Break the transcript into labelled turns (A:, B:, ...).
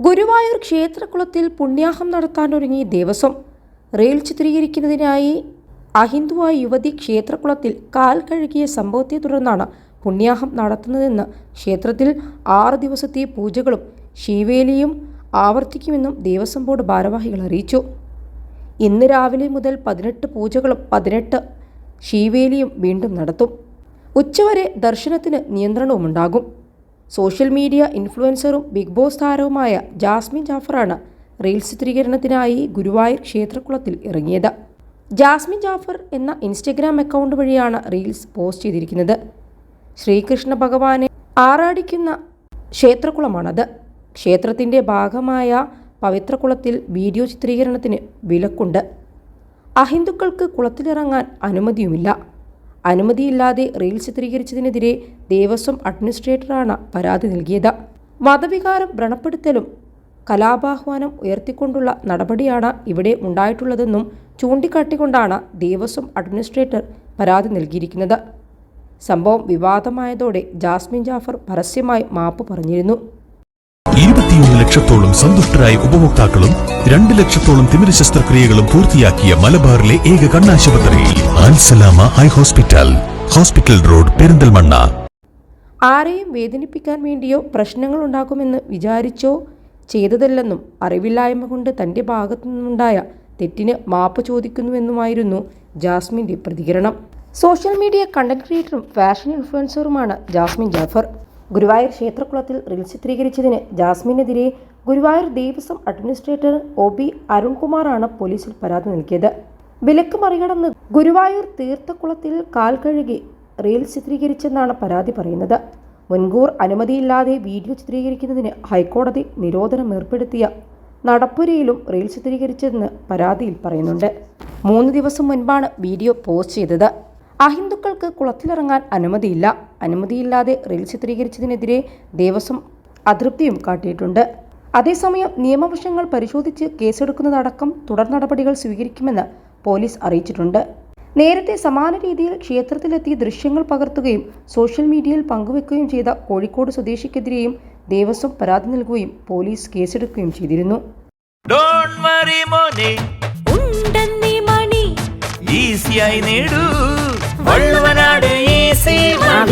A: ഗുരുവായൂർ ക്ഷേത്രകുളത്തിൽ പുണ്യാഹം നടത്താനൊരുങ്ങി ദേവസ്വം. റെയിൽ ചിത്രീകരിക്കുന്നതിനായി അഹിന്ദുവായ യുവതി ക്ഷേത്രകുളത്തിൽ കാൽ കഴുകിയ സംഭവത്തെ തുടർന്നാണ് പുണ്യാഹം നടത്തുന്നതെന്ന് ക്ഷേത്രത്തിൽ ആറ് ദിവസത്തെ പൂജകളും ശിവേലിയും ആവർത്തിക്കുമെന്നും ദേവസ്വം ബോർഡ് ഭാരവാഹികൾ അറിയിച്ചു. ഇന്ന് രാവിലെ മുതൽ പതിനെട്ട് പൂജകളും പതിനെട്ട് ശിവേലിയും വീണ്ടും നടത്തും. ഉച്ചവരെ ദർശനത്തിന് നിയന്ത്രണവുമുണ്ടാകും. സോഷ്യൽ മീഡിയ ഇൻഫ്ലുവൻസറും ബിഗ് ബോസ് താരവുമായ ജാസ്മിൻ ജാഫറാണ് റീൽസ് ചിത്രീകരണത്തിനായി ഗുരുവായൂർ ക്ഷേത്രക്കുളത്തിൽ ഇറങ്ങിയത്. ജാസ്മിൻ ജാഫർ എന്ന ഇൻസ്റ്റഗ്രാം അക്കൗണ്ട് വഴിയാണ് റീൽസ് പോസ്റ്റ് ചെയ്തിരിക്കുന്നത്. ശ്രീകൃഷ്ണ ഭഗവാനെ ആറാടിക്കുന്ന ക്ഷേത്രക്കുളമാണത്. ക്ഷേത്രത്തിന്റെ ഭാഗമായ പവിത്രക്കുളത്തിൽ വീഡിയോ ചിത്രീകരണത്തിന് വിലക്കുണ്ട്. അഹിന്ദുക്കൾക്ക് കുളത്തിലിറങ്ങാൻ അനുമതിയുമില്ല. അനുമതിയില്ലാതെ റീൽ ചിത്രീകരിച്ചതിനെതിരെ ദേവസ്വം അഡ്മിനിസ്ട്രേറ്ററാണ് പരാതി നൽകിയത്. മതവികാരം വ്രണപ്പെടുത്തലും കലാപാഹ്വാനം ഉയർത്തിക്കൊണ്ടുള്ള നടപടിയാണ് ഇവിടെ ഉണ്ടായിട്ടുള്ളതെന്നും ചൂണ്ടിക്കാട്ടിക്കൊണ്ടാണ് ദേവസ്വം അഡ്മിനിസ്ട്രേറ്റർ പരാതി നൽകിയിരിക്കുന്നത്. സംഭവം വിവാദമായതോടെ ജാസ്മിൻ ജാഫർ പരസ്യമായി മാപ്പ് പറഞ്ഞിരുന്നു.
B: ഇരുപത്തിയൊന്ന് ലക്ഷത്തോളം സന്തുഷ്ടരായ ഉപഭോക്താക്കളും രണ്ട് ലക്ഷത്തോളം തിമിര ശസ്ത്രക്രിയകളും പൂർത്തിയാക്കിയ മലബാറിലെ ഏക കണ്ണാശുപത്രി ആൻസലാമ eye hospital hospital road Perinthalmanna.
A: ആരെയും വേദനിപ്പിക്കാൻ വേണ്ടിയോ പ്രശ്നങ്ങൾ ഉണ്ടാക്കുമെന്ന് വിചാരിച്ചോ ചെയ്തതല്ലെന്നും അറിവില്ലായ്മ കൊണ്ട് തന്റെ ഭാഗത്തു നിന്നുണ്ടായ തെറ്റിന് മാപ്പ് ചോദിക്കുന്നുവെന്നുമായിരുന്നു ജാസ്മിന്റെ പ്രതികരണം. സോഷ്യൽ മീഡിയ കണ്ടന്റ് ക്രിയേറ്ററും ഫാഷൻ ഇൻഫ്ലുവൻസറുമാണ് ജാസ്മിൻ ജാഫർ. ഗുരുവായൂർ ക്ഷേത്രകുളത്തിൽ റീൽ ചിത്രീകരിച്ചതിന് ജാസ്മിനെതിരെ Guruvayur Devaswom administrator O B അരുൺകുമാറാണ് പോലീസിൽ പരാതി നൽകിയത്. വിലക്ക് മറികടന്ന് ഗുരുവായൂർ തീർത്ഥക്കുളത്തിൽ കാൽ കഴുകി റീൽ ചിത്രീകരിച്ചെന്നാണ് പരാതി പറയുന്നത്. മുൻകൂർ അനുമതിയില്ലാതെ വീഡിയോ ചിത്രീകരിക്കുന്നതിന് ഹൈക്കോടതി നിരോധനം ഏർപ്പെടുത്തിയ നടപ്പുരയിലും റീൽ ചിത്രീകരിച്ചതെന്ന് പരാതിയിൽ പറയുന്നുണ്ട്. മൂന്ന് ദിവസം മുൻപാണ് വീഡിയോ പോസ്റ്റ് ചെയ്തത്. അഹിന്ദുക്കൾക്ക് കുളത്തിലിറങ്ങാൻ അനുമതിയില്ല. അനുമതിയില്ലാതെ റീൽ ചിത്രീകരിച്ചതിനെതിരെ ദേവസ്വം അതൃപ്തിയും കാട്ടിയിട്ടുണ്ട്. അതേസമയം നിയമവശങ്ങൾ പരിശോധിച്ച് കേസെടുക്കുന്നതടക്കം തുടർ നടപടികൾ സ്വീകരിക്കുമെന്ന് പോലീസ് അറിയിച്ചിട്ടുണ്ട്. നേരത്തെ സമാന രീതിയിൽ ക്ഷേത്രത്തിലെത്തിയ ദൃശ്യങ്ങൾ പകർത്തുകയും സോഷ്യൽ മീഡിയയിൽ പങ്കുവെക്കുകയും ചെയ്ത കോഴിക്കോട് സ്വദേശിക്കെതിരെയും ദേവസ്വം പരാതി നൽകുകയും പോലീസ് കേസെടുക്കുകയും ചെയ്തിരുന്നു.
C: ഡോണ്ട് വറി മോനെ.
D: ഉണ്ടെന്നീ മണി.
C: ഈസിയായി നേടൂ.